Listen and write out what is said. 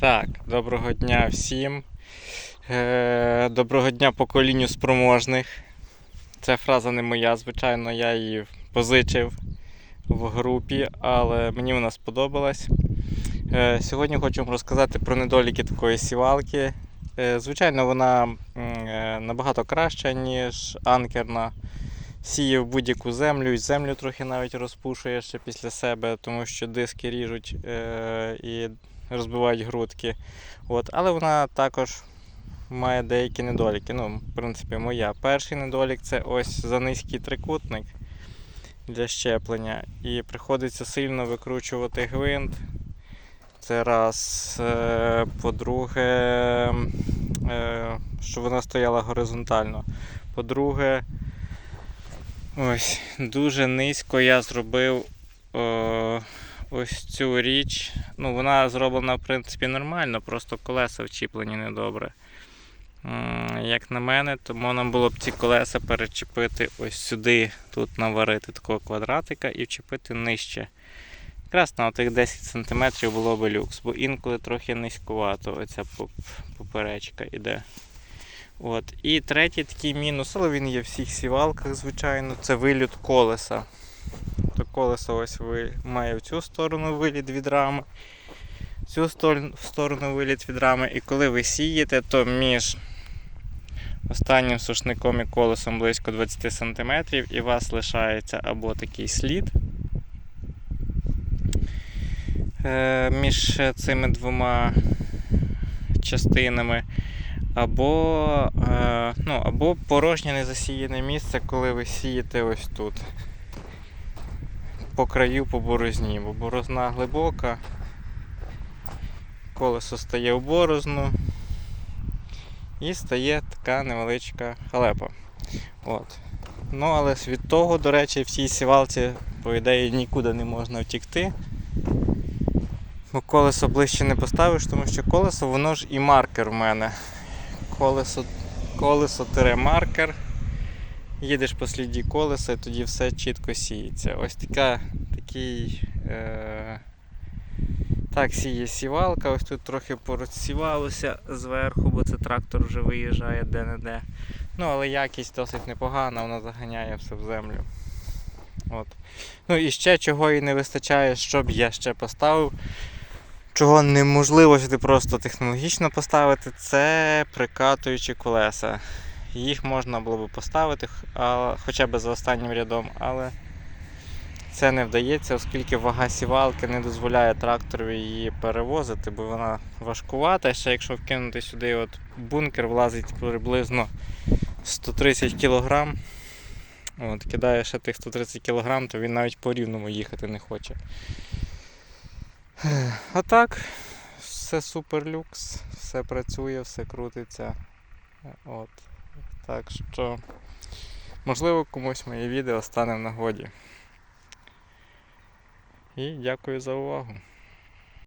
Так, доброго дня всім. Е, доброго дня поколінню спроможних. Ця фраза не моя, звичайно, я її позичив в групі, але мені вона сподобалась. Е, сьогодні хочу вам розказати про недоліки такої сівалки. Е, звичайно, вона набагато краща, ніж анкерна. Сіє в будь-яку землю, і землю трохи навіть розпушує ще після себе, тому що диски ріжуть і розбивають грудки. От. Але вона також має деякі недоліки. Ну, в принципі, моя. Перший недолік це ось за низький трикутник для щеплення. І приходиться сильно викручувати гвинт. Це раз. Е, По-друге, е, щоб вона стояла горизонтально. По-друге, ось дуже низько я зробив е, ось цю річ. Ну, вона зроблена, в принципі, нормально, просто колеса вчіплені недобре. Як на мене, то можна було б ці колеса перечепити ось сюди, тут наварити такого квадратика і вчепити нижче. Якраз на тих 10 см було б люкс, бо інколи трохи низькувато оця поперечка іде. От. І третій такий мінус, але він є в всіх сівалках, звичайно, це виліт колеса. Колесо ось ви, має в цю сторону виліт від рами, в цю сторону виліт від рами. І коли ви сієте, то між останнім сушником і колесом близько 20 см і у вас лишається або такий слід е, між цими двома частинами, або, е, ну, або порожнє незасіяне місце, коли ви сієте ось тут. По краю по борозні, бо борозна глибока, колесо стає в борозну і стає така невеличка халепа. От. Ну, але від того, до речі, в цій сівалці, по ідеї, нікуди не можна втікти. Бо колесо ближче не поставиш, тому що колесо воно ж і маркер в мене. Колесо, колесо тире маркер. Їдеш по сліді колеса і тоді все чітко сіється. Ось така, такий. Е... Так, сіє сівалка, ось тут трохи порозсівалося зверху, бо це трактор вже виїжджає де-не-де. Ну, але якість досить непогана, вона заганяє все в землю. От. Ну і ще чого і не вистачає, щоб я ще поставив. Чого неможливо сюди просто технологічно поставити, це прикатуючі колеса. Їх можна було б поставити хоча б за останнім рядом, але це не вдається, оскільки вага сівалки не дозволяє тракторові її перевозити, бо вона важкувата. Ще якщо вкинути сюди от бункер, влазить приблизно 130 кг. От, кидає ще тих 130 кг, то він навіть по рівному їхати не хоче. А так, все супер люкс, все працює, все крутиться. От. Так що, можливо, комусь моє відео стане в нагоді. І дякую за увагу.